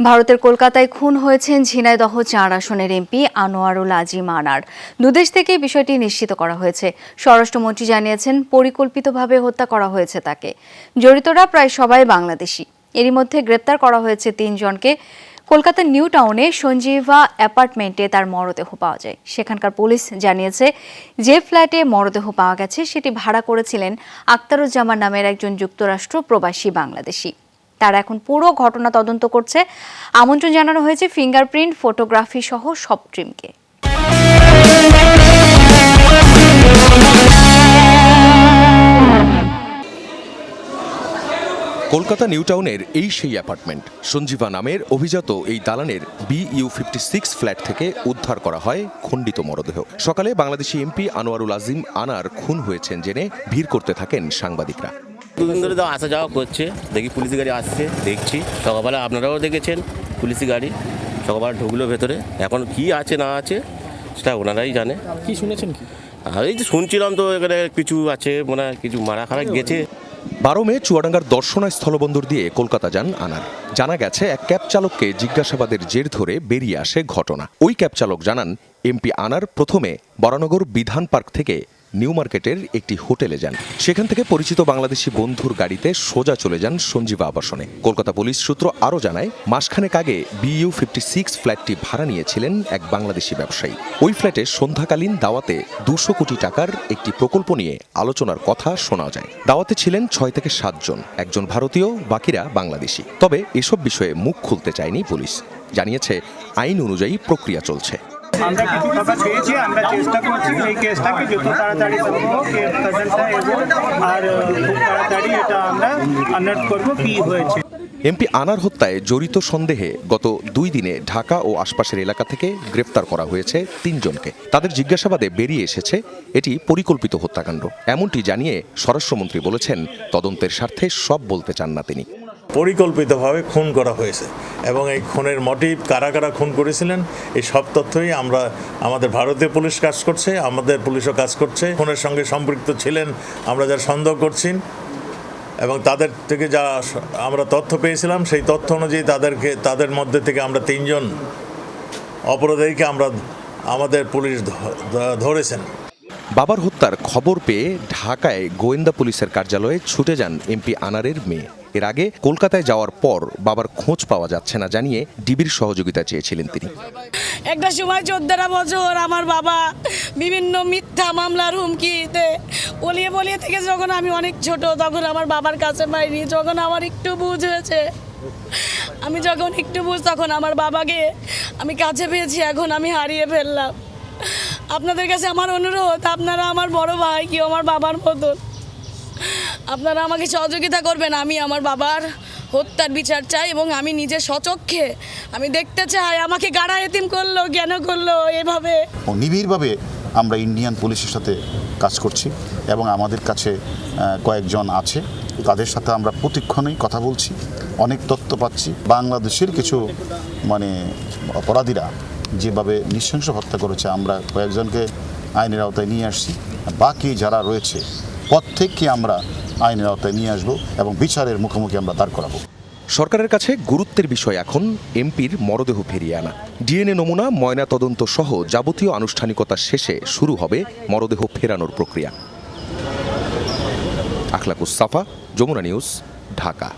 ভারতের কলকাতায় খুন হয়েছেন ঝিনাইদহ চার আসনের এমপি আনোয়ারুল আজিম আনার দুদেশ থেকে বিষয়টি নিশ্চিত করা হয়েছে। স্বরাষ্ট্রমন্ত্রী জানিয়েছেন, পরিকল্পিতভাবে হত্যা করা হয়েছে তাকে। জড়িতরা প্রায় সবাই বাংলাদেশি। এরই মধ্যে গ্রেপ্তার করা হয়েছে তিনজনকে। কলকাতার নিউ টাউনে সঞ্জীবা অ্যাপার্টমেন্টে তার মরদেহ পাওয়া যায়। সেখানকার পুলিশ জানিয়েছে, যে ফ্ল্যাটে মরদেহ পাওয়া গেছে, সেটি ভাড়া করেছিলেন আক্তারুজ্জামান নামের একজন যুক্তরাষ্ট্র প্রবাসী বাংলাদেশি। তারা এখন পুরো ঘটনা তদন্ত করছে। আমন্ত্রণ জানানো হয়েছে ফিঙ্গারপ্রিন্ট, ফটোগ্রাফি সহ সব টিমকে। কলকাতা নিউ টাউনের এই সেই অ্যাপার্টমেন্ট, সঞ্জীবা নামের অভিজাত এই দালানের B U fifty six flat থেকে উদ্ধার করা হয় খণ্ডিত মরদেহ। সকালে বাংলাদেশি এমপি আনোয়ারুল আজিম আনার খুন হয়েছেন জেনে ভিড় করতে থাকেন সাংবাদিকরা। দুদিন ধরে তো আসা যাওয়া করছে। দেখি পুলিশ গাড়ি আসছে দেখছি। সকালবেলা আপনারাও দেখেছেন পুলিশি গাড়ি। সকালবেলা ঢুকলো ভেতরে। এখন কি আছে না আছে সেটা ওনারাই জানে। কি শুনেছেন কি? আর এই যে শুনছিলাম তো এখানে কিছু আছে মনে হয় কিছু মারা খারা গেছে। বারো মে চুয়াডাঙ্গার দর্শনায় স্থলবন্দর দিয়ে কলকাতা যান আনার। জানা গেছে এক ক্যাব চালককে জিজ্ঞাসাবাদের জের ধরে বেরিয়ে আসে ঘটনা। ওই ক্যাব চালক জানান এমপি আনার প্রথমে বরানগর বিধান পার্ক থেকে নিউ মার্কেটের একটি হোটেলে যান। সেখান থেকে পরিচিত বাংলাদেশি বন্ধুর গাড়িতে সোজা চলে যান সঞ্জীবা আবাসনে। কলকাতা পুলিশ সূত্র আরও জানায়, মাসখানেক আগে বিইউ ফিফটি সিক্স ফ্ল্যাটটি ভাড়া নিয়েছিলেন এক বাংলাদেশি ব্যবসায়ী। ওই ফ্ল্যাটে সন্ধ্যাকালীন দাওয়াতে দুশো কোটি টাকার একটি প্রকল্প নিয়ে আলোচনার কথা শোনা যায়। দাওয়াতে ছিলেন ছয় থেকে সাতজন একজন ভারতীয়, বাকিরা বাংলাদেশি। তবে এসব বিষয়ে মুখ খুলতে চায়নি পুলিশ। জানিয়েছে, আইন অনুযায়ী প্রক্রিয়া চলছে। আমরা কিছু টাকা পেয়েছি? আমরা চেষ্টা করছি এই কেসটাকে যত তাড়াতাড়ি সম্ভব এবং আর খুব তাড়াতাড়ি এটা আমরা আনার্ট করব কি হয়েছে। এমপি আনার হত্যায় জড়িত সন্দেহে গত দুই দিনে ঢাকা ও আশপাশের এলাকা থেকে গ্রেফতার করা হয়েছে তিনজনকে। তাদের জিজ্ঞাসাবাদে বেরিয়ে এসেছে এটি পরিকল্পিত হত্যাকাণ্ড। এমনটি জানিয়ে স্বরাষ্ট্রমন্ত্রী বলেছেন তদন্তের স্বার্থে সব বলতে চান না তিনি। পরিকল্পিতভাবে খুন করা হয়েছে এবং এই খুনের মোটিভ কারা কারা খুন করেছিলেন, এই সব তথ্যই আমরা আমাদের ভারতীয় পুলিশ কাজ করছে, আমাদের পুলিশও কাজ করছে। খুনের সঙ্গে সম্পৃক্ত ছিলেন আমরা যারা সন্দেহ করছি এবং তাদের থেকে যা আমরা তথ্য পেয়েছিলাম, সেই তথ্য অনুযায়ী তাদেরকে, তাদের মধ্যে থেকে আমরা তিনজন অপরাধীকে আমরা আমাদের পুলিশ ধরেছেন। বাবার হত্যার খবর পেয়ে ঢাকায় গোয়েন্দা পুলিশের কার্যালয়ে ছুটে যান এমপি আনারের মেয়ে। এর আগে কলকাতায় যাওয়ার পর বাবার খোঁজ পাওয়া যাচ্ছে না জানিয়ে ডিবির সহযোগিতা চেয়েছিলেন তিনি। একটা সময় চোদ্দটা বছর আমার বাবা বিভিন্ন মিথ্যা মামলার হুমকিতে বলিয়ে বলিয়ে থেকে যখন আমি অনেক ছোট, তখন আমার বাবার কাছে পাইনি। যখন আমার একটু বুঝ হয়েছে, আমি যখন একটু বুঝ, তখন আমার বাবাকে আমি কাছে পেয়েছি, এখন আমি হারিয়ে ফেললাম। আপনাদের কাছে আমার অনুরোধ, আপনারা আমার বড় ভাই, কেউ আমার বাবার মতন। আপনারা আমাকে সহযোগিতা করবেন, আমি আমার বাবার হত্যার বিচার চাই এবং আমি নিজে সচক্ষে, আমি দেখতে চাই, আমাকে গাড়া এতিম করল, কেন করল, এভাবে। নিবিড়ভাবে আমরা ইন্ডিয়ান পুলিশের সাথে কাজ করছি এবং আমাদের কাছে কয়েকজন আছে, তাদের সাথে আমরা প্রতিক্ষণেই কথা বলছি, অনেক তথ্য পাচ্ছি। বাংলাদেশের কিছু মানে অপরাধীরা যেভাবে নৃশংস হত্যা করেছে, আমরা কয়েকজনকে আইনের আওতায় নিয়ে আসছি। বাকি যারা রয়েছে, প্রত্যেককে আমরা আইনের আওতায় নিয়ে আসব এবং বিচারের মুখোমুখি আমরা দাঁড় করাবো। সরকারের কাছে গুরুত্বের বিষয় এখন, এমপির মরদেহ ফিরিয়ে আনা। ডিএনএ নমুনা, ময়না তদন্ত সহ যাবতীয় আনুষ্ঠানিকতা শেষে শুরু হবে মরদেহ ফেরানোর প্রক্রিয়া। আখলাকুস সাফা, যমুনা নিউজ, ঢাকা।